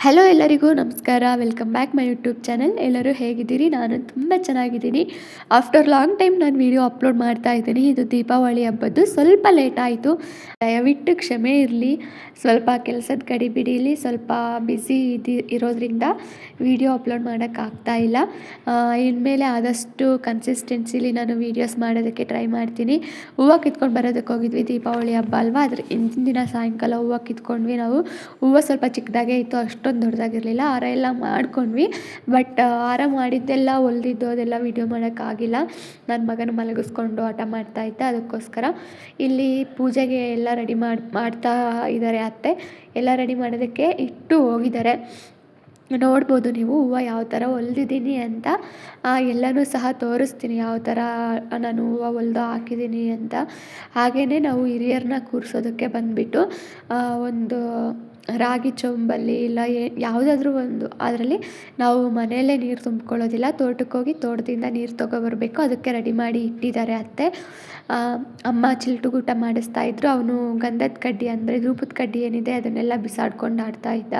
Hello ಎಲ್ಲರಿಗೂ, ನಮಸ್ಕಾರ. Welcome back my YouTube channel ಎಲ್ಲರೂ ಹೇಗಿದ್ದೀರಿ? ನಾನು ತುಂಬ ಚೆನ್ನಾಗಿದ್ದೀನಿ. ಆಫ್ಟರ್ ಲಾಂಗ್ ಟೈಮ್ ನಾನು ವೀಡಿಯೋ ಅಪ್ಲೋಡ್ ಮಾಡ್ತಾ ಇದ್ದೀನಿ. ಇದು ದೀಪಾವಳಿ ಹಬ್ಬದ್ದು. ಸ್ವಲ್ಪ ಲೇಟ್ ಆಯಿತು. ದಯವಿಟ್ಟು ಕ್ಷಮೆ ಇರಲಿ. ಸ್ವಲ್ಪ ಕೆಲಸದ ಕಡಿ ಬಿಡೀಲಿ. ಸ್ವಲ್ಪ ಬಿಸಿ ಇದು ಇರೋದ್ರಿಂದ ವೀಡಿಯೋ ಅಪ್ಲೋಡ್ ಮಾಡೋಕ್ಕಾಗ್ತಾ ಇಲ್ಲ. ಇನ್ಮೇಲೆ ಆದಷ್ಟು ಕನ್ಸಿಸ್ಟೆನ್ಸಿಲಿ ನಾನು ವೀಡಿಯೋಸ್ ಮಾಡೋದಕ್ಕೆ ಟ್ರೈ ಮಾಡ್ತೀನಿ. ಹೂವು ಕಿತ್ಕೊಂಡು ಬರೋದಕ್ಕೆ ಹೋಗಿದ್ವಿ. ದೀಪಾವಳಿ ಹಬ್ಬ ಅಲ್ವಾ? ಆದರೆ ಹಿಂದಿನ ದಿನ ಸಾಯಂಕಾಲ ಹೂವು ಕಿತ್ಕೊಂಡ್ವಿ ನಾವು. ಹೂವು ಸ್ವಲ್ಪ ಚಿಕ್ಕದಾಗೆ ಇತ್ತು. ಅಷ್ಟೊಂದು ದೊಡ್ಡದಾಗಿರಲಿಲ್ಲ ಹಾರ ಎಲ್ಲ ಮಾಡ್ಕೊಂಡ್ವಿ. ಬಟ್ ಹಾರ ಮಾಡಿದ್ದೆಲ್ಲ ಹೊಲ್ದಿದ್ದು ಅದೆಲ್ಲ ವೀಡಿಯೋ ಮಾಡೋಕ್ಕಾಗಿಲ್ಲ. ನನ್ನ ಮಗನ ಮಲಗಿಸ್ಕೊಂಡು ಆಟ ಮಾಡ್ತಾ ಇದ್ದೆ, ಅದಕ್ಕೋಸ್ಕರ. ಇಲ್ಲಿ ಪೂಜೆಗೆ ಎಲ್ಲ ರೆಡಿ ಮಾಡಿ, ಮಾಡ್ತಾ ಇದ್ದಾರೆ ಅತ್ತೆ. ಎಲ್ಲ ರೆಡಿ ಮಾಡೋದಕ್ಕೆ ಇಟ್ಟು ಹೋಗಿದ್ದಾರೆ. ನೋಡ್ಬೋದು ನೀವು, ಹೂವು ಯಾವ ಥರ ಹೊಲ್ದಿದ್ದೀನಿ ಅಂತ ಎಲ್ಲನೂ ಸಹ ತೋರಿಸ್ತೀನಿ ಯಾವ ಥರ ನಾನು ಹೂವು ಹೊಲ್ದು ಹಾಕಿದ್ದೀನಿ ಅಂತ. ಹಾಗೆಯೇ ನಾವು ಹಿರಿಯರನ್ನ ಕೂರಿಸೋದಕ್ಕೆ ಬಂದುಬಿಟ್ಟು ಒಂದು ರಾಗಿ ಚೊಂಬಲ್ಲಿ ಇಲ್ಲ ಯಾವುದಾದ್ರೂ ಒಂದು, ಅದರಲ್ಲಿ ನಾವು ಮನೆಯಲ್ಲೇ ನೀರು ತುಂಬ್ಕೊಳ್ಳೋದಿಲ್ಲ, ತೋಟಕ್ಕೆ ಹೋಗಿ ತೋಟದಿಂದ ನೀರು ತೊಗೊಬರ್ಬೇಕು, ಅದಕ್ಕೆ ರೆಡಿ ಮಾಡಿ ಇಟ್ಟಿದ್ದಾರೆ ಅತ್ತೆ. ಅಮ್ಮ ಚಿಲ್ಟುಗೂಟ ಮಾಡಿಸ್ತಾ ಇದ್ರು, ಅವನು ಗಂಧದ ಕಡ್ಡಿ ಅಂದರೆ ಧೂಪದ ಕಡ್ಡಿ ಏನಿದೆ ಅದನ್ನೆಲ್ಲ ಬಿಸಾಡ್ಕೊಂಡು ಆಡ್ತಾ ಇದ್ದ.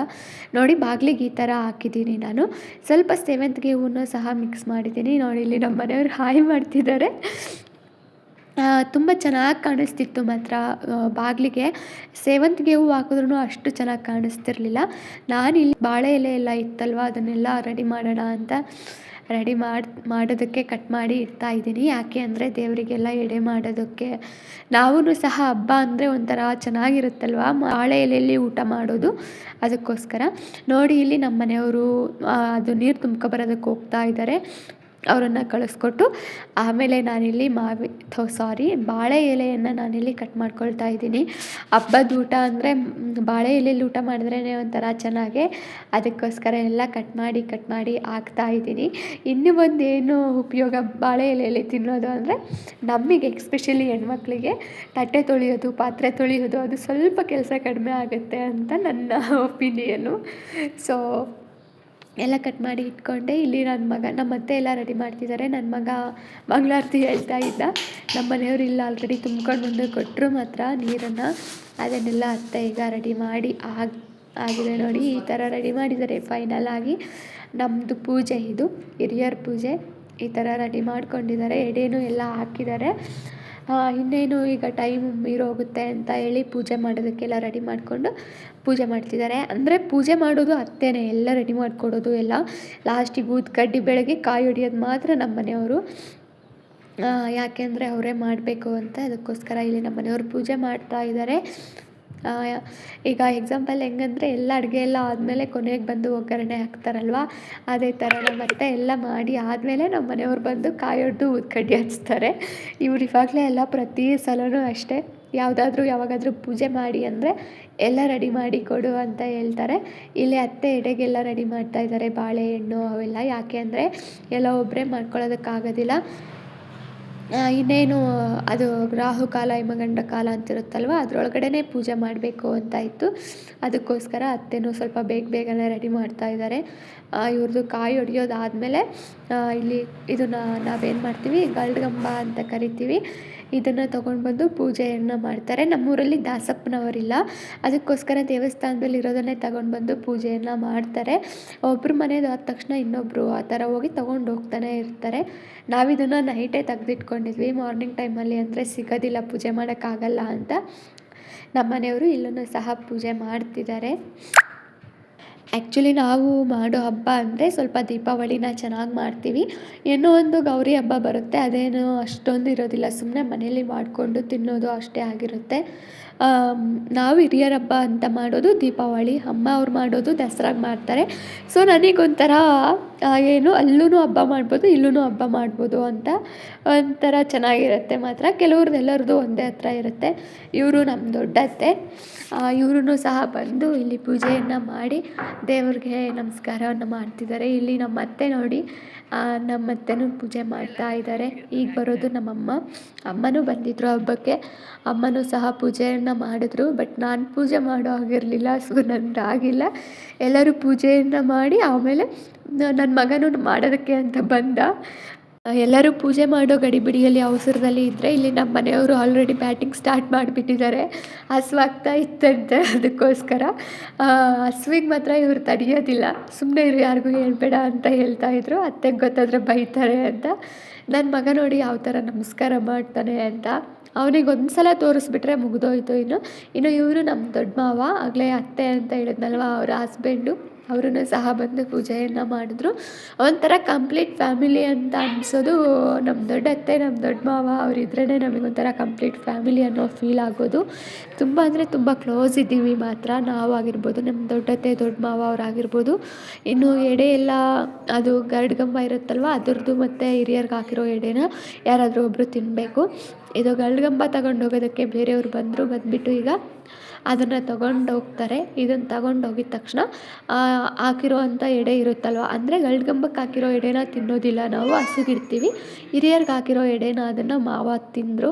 ನೋಡಿ, ಬಾಗಿಲಿಗೆ ಈ ಥರ ಹಾಕಿದ್ದೀನಿ ನಾನು. ಸ್ವಲ್ಪ ಸೇವಂತಿಗೆ ಹೂವನ್ನು ಸಹ ಮಿಕ್ಸ್ ಮಾಡಿದ್ದೀನಿ. ನೋಡಿ, ಇಲ್ಲಿ ನಮ್ಮ ಮನೆಯವ್ರು ಹಾಯ್ ಮಾಡ್ತಿದ್ದಾರೆ. ತುಂಬ ಚೆನ್ನಾಗಿ ಕಾಣಿಸ್ತಿತ್ತು ಮಾತ್ರ ಬಾಗಿಲಿಗೆ. ಸೇವಂತಿಗೆ ಹೂವು ಹಾಕಿದ್ರೂ ಅಷ್ಟು ಚೆನ್ನಾಗಿ ಕಾಣಿಸ್ತಿರ್ಲಿಲ್ಲ. ನಾನಿಲ್ಲಿ ಬಾಳೆ ಎಲೆ ಎಲ್ಲ ಇತ್ತಲ್ವ, ಅದನ್ನೆಲ್ಲ ರೆಡಿ ಮಾಡೋಣ ಅಂತ. ರೆಡಿ ಮಾಡಿ, ಮಾಡೋದಕ್ಕೆ ಕಟ್ ಮಾಡಿ ಇಡ್ತಾ ಇದ್ದೀನಿ. ಯಾಕೆ ಅಂದರೆ ದೇವರಿಗೆಲ್ಲ ಎಡೆ ಮಾಡೋದಕ್ಕೆ ನಾವೂ ಸಹ ಹಬ್ಬ ಅಂದರೆ ಒಂಥರ ಚೆನ್ನಾಗಿರುತ್ತಲ್ವ? ಬಾಳೆ ಎಲೆಯಲ್ಲಿ ಊಟ ಮಾಡೋದು ಅದಕ್ಕೋಸ್ಕರ. ನೋಡಿ ಇಲ್ಲಿ ನಮ್ಮ ಮನೆಯವರು ಅದು ನೀರು ತುಂಬ್ಕೊಬರೋದಕ್ಕೆ ಹೋಗ್ತಾ ಇದ್ದಾರೆ. ಅವರನ್ನು ಕಳಿಸ್ಕೊಟ್ಟು, ಆಮೇಲೆ ನಾನಿಲ್ಲಿ ಮಾವಿ, ಥೋ, ಸಾರಿ, ಬಾಳೆ ಎಲೆಯನ್ನು ನಾನಿಲ್ಲಿ ಕಟ್ ಮಾಡ್ಕೊಳ್ತಾ ಇದ್ದೀನಿ. ಹಬ್ಬದ ಊಟ ಅಂದರೆ ಬಾಳೆ ಎಲೆಯಲ್ಲಿ ಊಟ ಮಾಡಿದ್ರೇ ಒಂಥರ ಚೆನ್ನಾಗೆ ಅದಕ್ಕೋಸ್ಕರ ಎಲ್ಲ ಕಟ್ ಮಾಡಿ ಕಟ್ ಮಾಡಿ ಹಾಕ್ತಾ ಇದ್ದೀನಿ. ಇನ್ನೂ ಒಂದು ಏನು ಉಪಯೋಗ ಬಾಳೆ ಎಲೆಯಲ್ಲಿ ತಿನ್ನೋದು ಅಂದರೆ ನಮಗೆ ಎಕ್ಸ್ಪೆಷಲಿ ಹೆಣ್ಮಕ್ಳಿಗೆ ತಟ್ಟೆ ತೊಳೆಯೋದು, ಪಾತ್ರೆ ತೊಳೆಯೋದು, ಅದು ಸ್ವಲ್ಪ ಕೆಲಸ ಕಡಿಮೆ ಆಗುತ್ತೆ ಅಂತ ನನ್ನ ಒಪಿನಿಯನ್ನು ಸೊ ಎಲ್ಲ ಕಟ್ ಮಾಡಿ ಇಟ್ಕೊಂಡೆ. ಇಲ್ಲಿ ನನ್ನ ಮಗ ನಮ್ಮ ಅತ್ತೆ ಎಲ್ಲ ರೆಡಿ ಮಾಡ್ತಿದ್ದಾರೆ ನನ್ನ ಮಗ ಮಂಗಳಾರತಿ ಹೇಳ್ತಾ ಇದ್ದ. ನಮ್ಮ ಮನೆಯವರು ಇಲ್ಲ ಆಲ್ರೆಡಿ ತುಂಬ್ಕೊಂಡು ಬಂದು ಕೊಟ್ಟರು ಮಾತ್ರ ನೀರನ್ನು. ಅದನ್ನೆಲ್ಲ ಅತ್ತೆ ಈಗ ರೆಡಿ ಮಾಡಿ ಆಗಿ, ಆಗಿದೆ ನೋಡಿ. ಈ ಥರ ರೆಡಿ ಮಾಡಿದ್ದಾರೆ ಫೈನಲ್ ಆಗಿ. ನಮ್ಮದು ಪೂಜೆ ಇದು, ಹಿರಿಯರ ಪೂಜೆ. ಈ ಥರ ರೆಡಿ ಮಾಡ್ಕೊಂಡಿದ್ದಾರೆ ಎಡೆನೂ ಎಲ್ಲ ಹಾಕಿದ್ದಾರೆ ಇನ್ನೇನು ಈಗ ಟೈಮ್ ಮೀರೋಗುತ್ತೆ ಅಂತ ಹೇಳಿ ಪೂಜೆ ಮಾಡೋದಕ್ಕೆಲ್ಲ ರೆಡಿ ಮಾಡಿಕೊಂಡು ಪೂಜೆ ಮಾಡ್ತಿದ್ದಾರೆ. ಅಂದರೆ ಪೂಜೆ ಮಾಡೋದು ಅತ್ತೆನೇ, ಎಲ್ಲ ರೆಡಿ ಮಾಡಿಕೊಡೋದು, ಎಲ್ಲ ಲಾಸ್ಟಿಗೆ ಊದು ಕಡ್ಡಿ ಬೆಳಗ್ಗೆ ಕಾಯಿ ಹೊಡಿಯೋದು ಮಾತ್ರ ನಮ್ಮ ಮನೆಯವರು. ಯಾಕೆಂದರೆ ಅವರೇ ಮಾಡಬೇಕು ಅಂತ ಅದಕ್ಕೋಸ್ಕರ ಇಲ್ಲಿ ನಮ್ಮ ಮನೆಯವರು ಪೂಜೆ ಮಾಡ್ತಾ ಇದ್ದಾರೆ. ಈಗ ಎಕ್ಸಾಂಪಲ್ ಹೆಂಗಂದ್ರೆ ಎಲ್ಲ ಅಡುಗೆ ಎಲ್ಲ ಆದಮೇಲೆ ಕೊನೆಗೆ ಬಂದು ಒಗ್ಗರಣೆ ಹಾಕ್ತಾರಲ್ವ? ಅದೇ ಥರ ನಮ್ಮ ಅತ್ತೆ ಎಲ್ಲ ಮಾಡಿ ಆದಮೇಲೆ ನಮ್ಮ ಮನೆಯವ್ರು ಬಂದು ಕಾಯಿ ಹೊಡೆದು ಕಡ್ಡಿ ಹಚ್ತಾರೆ. ಇವ್ರು ಇವಾಗಲೇ ಎಲ್ಲ ಪ್ರತಿ ಸಲವೂ ಅಷ್ಟೇ. ಯಾವುದಾದ್ರೂ ಯಾವಾಗಾದರೂ ಪೂಜೆ ಮಾಡಿ ಅಂದರೆ ಎಲ್ಲ ರೆಡಿ ಮಾಡಿ ಕೊಡು ಅಂತ ಹೇಳ್ತಾರೆ. ಇಲ್ಲಿ ಅತ್ತೆ ಎಡೆಗೆಲ್ಲ ರೆಡಿ ಮಾಡ್ತಾ ಇದ್ದಾರೆ ಬಾಳೆಹಣ್ಣು ಅವೆಲ್ಲ. ಯಾಕೆ ಅಂದರೆ ಎಲ್ಲ ಒಬ್ಬರೇ ಮಾಡ್ಕೊಳ್ಳೋದಕ್ಕಾಗೋದಿಲ್ಲ ಇನ್ನೇನು, ಅದು ರಾಹುಕಾಲ ಹಿಮಗಂಡ ಕಾಲ ಅಂತಿರುತ್ತಲ್ವ? ಅದರೊಳಗಡೆನೇ ಪೂಜೆ ಮಾಡಬೇಕು ಅಂತ ಇತ್ತು. ಅದಕ್ಕೋಸ್ಕರ ಅತ್ತೆನೂ ಸ್ವಲ್ಪ ಬೇಗ ಬೇಗನೆ ರೆಡಿ ಮಾಡ್ತಾ ಇದ್ದಾರೆ. ಇವ್ರದ್ದು ಕಾಯಿ ಹೊಡಿಯೋದಾದಮೇಲೆ ಇಲ್ಲಿ ಇದನ್ನು ನಾವೇನು ಮಾಡ್ತೀವಿ, ಗಲ್ಡ್ಗಂಬ ಅಂತ ಕರಿತೀವಿ. ಇದನ್ನು ತೊಗೊಂಡು ಬಂದು ಪೂಜೆಯನ್ನು ಮಾಡ್ತಾರೆ. ನಮ್ಮೂರಲ್ಲಿ ದಾಸಪ್ಪನವರಿಲ್ಲ. ಅದಕ್ಕೋಸ್ಕರ ದೇವಸ್ಥಾನದಲ್ಲಿ ಇರೋದನ್ನೇ ತಗೊಂಡು ಬಂದು ಪೂಜೆಯನ್ನು ಮಾಡ್ತಾರೆ. ಒಬ್ಬರು ಮನೇದು ಆದ ತಕ್ಷಣ ಇನ್ನೊಬ್ಬರು ಆ ಥರ ಹೋಗಿ ತೊಗೊಂಡು ಹೋಗ್ತಾನೆ ಇರ್ತಾರೆ. ನಾವಿದನ್ನು ನೈಟೇ ತೆಗೆದಿಟ್ಕೊಂಡಿದ್ವಿ. ಮಾರ್ನಿಂಗ್ ಟೈಮಲ್ಲಿ ಅಂದರೆ ಸಿಗೋದಿಲ್ಲ, ಪೂಜೆ ಮಾಡೋಕ್ಕಾಗಲ್ಲ ಅಂತ. ನಮ್ಮ ಮನೆಯವರು ಇಲ್ಲೂ ಸಹ ಪೂಜೆ ಮಾಡ್ತಿದ್ದಾರೆ. ಆ್ಯಕ್ಚುಲಿ ನಾವು ಮಾಡೋ ಹಬ್ಬ ಅಂದರೆ ಸ್ವಲ್ಪ ದೀಪಾವಳಿನ ಚೆನ್ನಾಗಿ ಮಾಡ್ತೀವಿ. ಏನೋ ಒಂದು ಗೌರಿ ಹಬ್ಬ ಬರುತ್ತೆ, ಅದೇನು ಅಷ್ಟೊಂದು ಇರೋದಿಲ್ಲ ಸುಮ್ಮನೆ ಮನೇಲಿ ಮಾಡಿಕೊಂಡು ತಿನ್ನೋದು ಅಷ್ಟೇ ಆಗಿರುತ್ತೆ. ನಾವು ಹಿರಿಯರ ಹಬ್ಬ ಅಂತ ಮಾಡೋದು ದೀಪಾವಳಿ, ಅಮ್ಮ ಅವ್ರು ಮಾಡೋದು ದಸರಾಗೆ ಮಾಡ್ತಾರೆ. ಸೊ ನನಗೊಂಥರ ಏನು ಅಲ್ಲೂ ಹಬ್ಬ ಮಾಡ್ಬೋದು ಇಲ್ಲೂ ಹಬ್ಬ ಮಾಡ್ಬೋದು ಅಂತ ಒಂಥರ ಚೆನ್ನಾಗಿರುತ್ತೆ ಮಾತ್ರ. ಕೆಲವ್ರದ್ದು ಎಲ್ಲರದ್ದು ಒಂದೇ ಹತ್ರ ಇರುತ್ತೆ. ಇವರು ನಮ್ಮ ದೊಡ್ಡತ್ತೆ. ಇವ್ರೂ ಸಹ ಬಂದು ಇಲ್ಲಿ ಪೂಜೆಯನ್ನು ಮಾಡಿ ದೇವ್ರಿಗೆ ನಮಸ್ಕಾರವನ್ನು ಮಾಡ್ತಿದ್ದಾರೆ. ಇಲ್ಲಿ ನಮ್ಮ ಅತ್ತೆ ನೋಡಿ ನಮ್ಮ ಅತ್ತೆನೂ ಪೂಜೆ ಮಾಡ್ತಾ ಇದ್ದಾರೆ. ಈಗ ಬರೋದು ನಮ್ಮಮ್ಮ. ಅಮ್ಮನೂ ಬಂದಿದ್ದರು ಹಬ್ಬಕ್ಕೆ. ಅಮ್ಮನೂ ಸಹ ಪೂಜೆಯನ್ನು ಮಾಡಿದ್ರು ಬಟ್ ನಾನು ಪೂಜೆ ಮಾಡೋ ಆಗಿರಲಿಲ್ಲ ಸೊ ಆಗಿಲ್ಲ. ಎಲ್ಲರೂ ಪೂಜೆಯನ್ನು ಮಾಡಿ, ಆಮೇಲೆ ನನ್ನ ಮಗನೂ ಮಾಡೋದಕ್ಕೆ ಅಂತ ಬಂದ. ಎಲ್ಲರೂ ಪೂಜೆ ಮಾಡೋ ಗಡಿಬಿಡಿಯಲ್ಲಿ ಅವಸರದಲ್ಲಿ ಇದ್ದರೆ ಇಲ್ಲಿ ನಮ್ಮ ಮನೆಯವರು ಆಲ್ರೆಡಿ ಬ್ಯಾಟಿಂಗ್ ಸ್ಟಾರ್ಟ್ ಮಾಡಿಬಿಟ್ಟಿದ್ದಾರೆ. ಹಸ್ವಾಗ್ತಾ ಇತ್ತಂತೆ ಅದಕ್ಕೋಸ್ಕರ. ಹಸುವಿಗೆ ಮಾತ್ರ ಇವ್ರು ತಡೆಯೋದಿಲ್ಲ. ಸುಮ್ಮನೆ ಇರು, ಯಾರಿಗೂ ಹೇಳಬೇಡ ಅಂತ ಹೇಳ್ತಾ ಇದ್ರು. ಅತ್ತೆಗೆ ಗೊತ್ತಾದರೆ ಬೈತಾರೆ ಅಂತ. ನನ್ನ ಮಗ ನೋಡಿ ಯಾವ ಥರ ನಮಸ್ಕಾರ ಮಾಡ್ತಾನೆ ಅಂತ. ಅವನಿಗೆ ಒಂದು ಸಲ ತೋರಿಸ್ಬಿಟ್ರೆ ಮುಗಿದೋಯ್ತು ಇನ್ನು. ಇನ್ನು ಇವರು ನಮ್ಮ ದೊಡ್ಡ ಮಾವ, ಆಗಲೇ ಅತ್ತೆ ಅಂತ ಹೇಳಿದ್ನಲ್ವ, ಅವರ ಹಸ್ಬೆಂಡು ಅವರೂ ಸಹ ಬಂದು ಪೂಜೆಯನ್ನು ಮಾಡಿದ್ರು. ಒಂಥರ ಕಂಪ್ಲೀಟ್ ಫ್ಯಾಮಿಲಿ ಅಂತ ಅನಿಸೋದು ನಮ್ಮ ದೊಡ್ಡತ್ತೆ ನಮ್ಮ ದೊಡ್ಡ ಮಾವ ಅವರಿದ್ರೇ ನಮಗೊಂಥರ ಕಂಪ್ಲೀಟ್ ಫ್ಯಾಮಿಲಿ ಅನ್ನೋ ಫೀಲ್ ಆಗೋದು. ತುಂಬ ಅಂದರೆ ತುಂಬ ಕ್ಲೋಸ್ ಇದ್ದೀವಿ ಮಾತ್ರ. ನಾವು ಆಗಿರ್ಬೋದು ನಮ್ಮ ದೊಡ್ಡತ್ತೆ ದೊಡ್ಡ ಮಾವ ಅವರಾಗಿರ್ಬೋದು. ಇನ್ನು ಎಡೆ ಎಲ್ಲ ಅದು ಗರುಡ್ಗಂಬ ಇರುತ್ತಲ್ವ, ಅದರದ್ದು ಮತ್ತು ಹಿರಿಯರ್ಗೆ ಹಾಕಿರೋ ಎಡೆನ ಯಾರಾದರೂ ಒಬ್ಬರು ತಿನ್ನಬೇಕು ಇದು ಗರುಡ್ಗಂಬ ತಗೊಂಡು ಹೋಗೋದಕ್ಕೆ ಬೇರೆಯವ್ರು ಬಂದರು, ಬಂದುಬಿಟ್ಟು ಈಗ ಅದನ್ನು ತಗೊಂಡು ಹೋಗ್ತಾರೆ. ಇದನ್ನು ತಗೊಂಡು ಹೋಗಿದ ತಕ್ಷಣ ಹಾಕಿರೋವಂಥ ಎಡೆ ಇರುತ್ತಲ್ವ? ಅಂದರೆ ಗಲ್ಗಂಬಕ್ಕೆ ಹಾಕಿರೋ ಎಡೆನ ತಿನ್ನೋದಿಲ್ಲ. ನಾವು ಹಸುಗಿಡ್ತೀವಿ. ಹಿರಿಯರ್ಗೆ ಹಾಕಿರೋ ಎಡೆನ ಅದನ್ನು ಮಾವ ತಿಂದರು.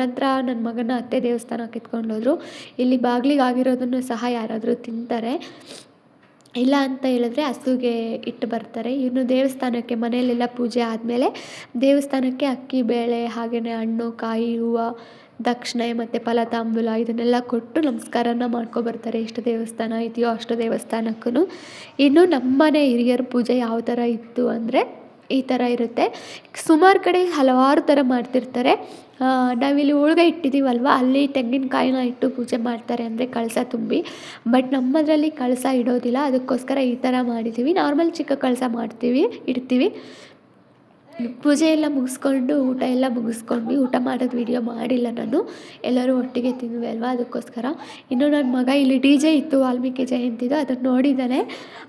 ನಂತರ ನನ್ನ ಮಗನ ಅತ್ತೆ ದೇವಸ್ಥಾನಕ್ಕೆ ಎತ್ಕೊಂಡು ಹೋದರು. ಇಲ್ಲಿ ಬಾಗಿಲಿಗೆ ಆಗಿರೋದನ್ನು ಸಹ ಯಾರಾದರೂ ತಿಂತಾರೆ. ಇಲ್ಲ ಅಂತ ಹೇಳಿದ್ರೆ ಹಸುಗೆ ಇಟ್ಟು ಬರ್ತಾರೆ. ಇನ್ನು ದೇವಸ್ಥಾನಕ್ಕೆ ಮನೆಯಲ್ಲೆಲ್ಲ ಪೂಜೆ ಆದಮೇಲೆ ದೇವಸ್ಥಾನಕ್ಕೆ ಅಕ್ಕಿ ಬೇಳೆ ಹಾಗೆಯೇ ಹಣ್ಣು, ಕಾಯಿ, ಹೂವು, ದಕ್ಷಿಣೆ ಮತ್ತು ಫಲ ತಾಂಬೂಲ ಇದನ್ನೆಲ್ಲ ಕೊಟ್ಟು ನಮಸ್ಕಾರನ ಮಾಡ್ಕೊಬರ್ತಾರೆ ಎಷ್ಟು ದೇವಸ್ಥಾನ ಇದೆಯೋ ಅಷ್ಟು ದೇವಸ್ಥಾನಕ್ಕೂ ಇನ್ನು ನಮ್ಮನೆ ಹಿರಿಯರ ಪೂಜೆ ಯಾವ ಥರ ಇತ್ತು ಅಂದರೆ ಈ ಥರ ಇರುತ್ತೆ. ಸುಮಾರು ಕಡೆ ಹಲವಾರು ಥರ ಮಾಡ್ತಿರ್ತಾರೆ. ನಾವಿಲ್ಲಿ ಹೋಳ್ಗೆ ಇಟ್ಟಿದ್ದೀವಲ್ವ ಅಲ್ಲಿ ತೆಂಗಿನಕಾಯಿನ ಇಟ್ಟು ಪೂಜೆ ಮಾಡ್ತಾರೆ ಅಂದರೆ ಕಳಸ ತುಂಬಿ. ಬಟ್ ನಮ್ಮದರಲ್ಲಿ ಕಳಸ ಇಡೋದಿಲ್ಲ. ಅದಕ್ಕೋಸ್ಕರ ಈ ಥರ ಮಾಡಿದ್ದೀವಿ ನಾರ್ಮಲ್ ಚಿಕ್ಕ ಕಳಸ ಮಾಡ್ತೀವಿ, ಇಡ್ತೀವಿ. ಪೂಜೆ ಎಲ್ಲ ಮುಗಿಸ್ಕೊಂಡು, ಊಟ ಎಲ್ಲ ಮುಗಿಸ್ಕೊಂಡ್ವಿ ಊಟ ಮಾಡೋದು ವೀಡಿಯೋ ಮಾಡಿಲ್ಲ ನಾನು. ಎಲ್ಲರೂ ಒಟ್ಟಿಗೆ ತಿಂದ್ವಿ ಅಲ್ವಾ? ಅದಕ್ಕೋಸ್ಕರ. ಇನ್ನು ನನ್ನ ಮಗ ಇಲ್ಲಿ ಡಿ ಜೆ ಇತ್ತು, ವಾಲ್ಮೀಕಿ ಜಯಂತಿದು. ಅದನ್ನು ನೋಡಿದ್ದಾನೆ.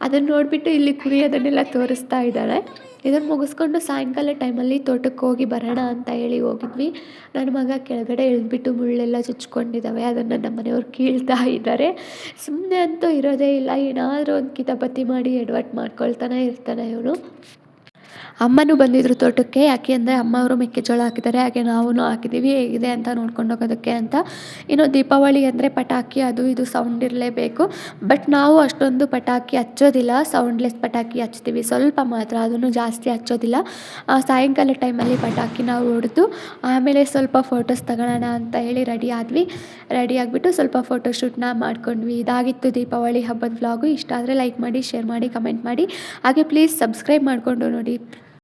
ಅದನ್ನು ನೋಡಿಬಿಟ್ಟು ಇಲ್ಲಿ ಕುರಿ ಅದನ್ನೆಲ್ಲ ತೋರಿಸ್ತಾ ಇದ್ದಾಳೆ. ಇದನ್ನು ಮುಗಿಸ್ಕೊಂಡು ಸಾಯಂಕಾಲ ಟೈಮಲ್ಲಿ ತೋಟಕ್ಕೆ ಹೋಗಿ ಬರೋಣ ಅಂತ ಹೇಳಿ ಹೋಗಿದ್ವಿ. ನನ್ನ ಮಗ ಕೆಳಗಡೆ ಇಳಿದ್ಬಿಟ್ಟು ಮುಳ್ಳೆಲ್ಲ ಚುಚ್ಕೊಂಡಿದ್ದಾವೆ, ಅದನ್ನು ನಮ್ಮ ಮನೆಯವ್ರು ಕೀಳ್ತಾ ಇದ್ದಾರೆ. ಸುಮ್ಮನೆ ಅಂತೂ ಇರೋದೇ ಇಲ್ಲ, ಏನಾದರೂ ಒಂದು ಕಿತಾಪತಿ ಮಾಡಿ ಎಡವಟ್ಟು ಮಾಡ್ಕೊಳ್ತಾನೆ ಇರ್ತಾನೆ ಇವನು. ಅಮ್ಮನೂ ಬಂದಿದ್ರು ತೋಟಕ್ಕೆ. ಯಾಕೆ ಅಂದರೆ ಅಮ್ಮ ಅವರು ಮೆಕ್ಕೆಜೋಳ ಹಾಕಿದ್ದಾರೆ. ಹಾಗೆ ನಾವು ಹಾಕಿದ್ದೀವಿ. ಹೇಗಿದೆ ಅಂತ ನೋಡ್ಕೊಂಡು ಹೋಗೋದಕ್ಕೆ ಅಂತ. ಇನ್ನು ದೀಪಾವಳಿ ಅಂದರೆ ಪಟಾಕಿ, ಅದು ಇದು ಸೌಂಡ್ ಇರಲೇಬೇಕು. ಬಟ್ ನಾವು ಅಷ್ಟೊಂದು ಪಟಾಕಿ ಹಚ್ಚೋದಿಲ್ಲ. ಸೌಂಡ್ಲೆಸ್ ಪಟಾಕಿ ಹಚ್ತೀವಿ. ಸ್ವಲ್ಪ ಮಾತ್ರ. ಅದನ್ನು ಜಾಸ್ತಿ ಹಚ್ಚೋದಿಲ್ಲ. ಸಾಯಂಕಾಲ ಟೈಮಲ್ಲಿ ಪಟಾಕಿ ನಾವು ಹೊಡೆದು, ಆಮೇಲೆ ಸ್ವಲ್ಪ ಫೋಟೋಸ್ ತಗೊಳ್ಳೋಣ ಅಂತ ಹೇಳಿ ರೆಡಿ ಆದ್ವಿ. ರೆಡಿ ಆಗಿಬಿಟ್ಟು ಸ್ವಲ್ಪ ಫೋಟೋಶೂಟ್ನ ಮಾಡ್ಕೊಂಡ್ವಿ. ಇದಾಗಿತ್ತು ದೀಪಾವಳಿ ಹಬ್ಬದ ವ್ಲಾಗು ಇಷ್ಟ ಆದರೆ ಲೈಕ್ ಮಾಡಿ ಶೇರ್ ಮಾಡಿ ಕಮೆಂಟ್ ಮಾಡಿ. ಹಾಗೆ ಪ್ಲೀಸ್ ಸಬ್ಸ್ಕ್ರೈಬ್ ಮಾಡಿಕೊಂಡು ನೋಡಿ.